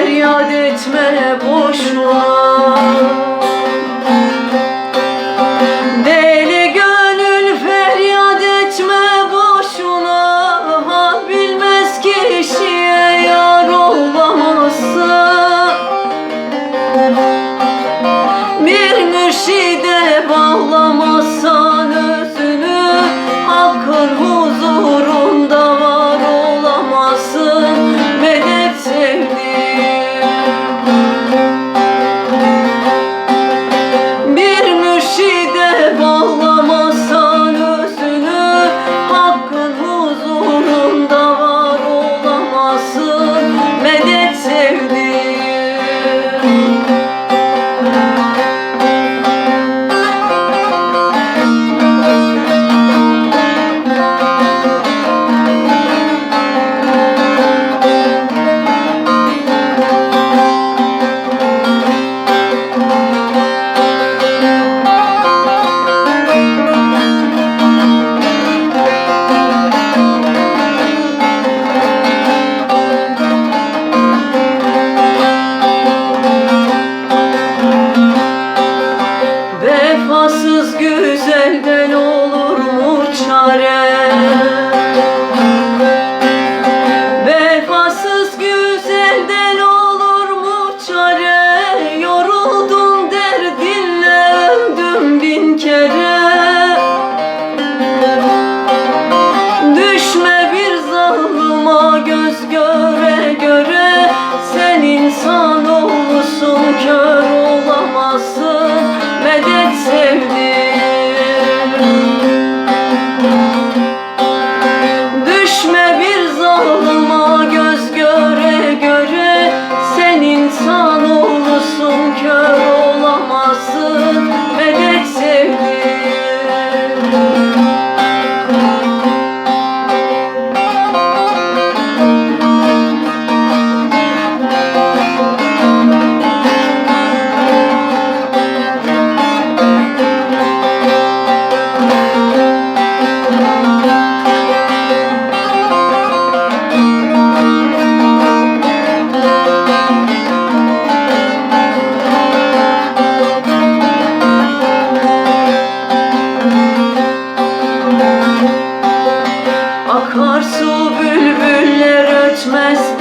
feryat etme boşuna göz göre göre Sen insan Christmas.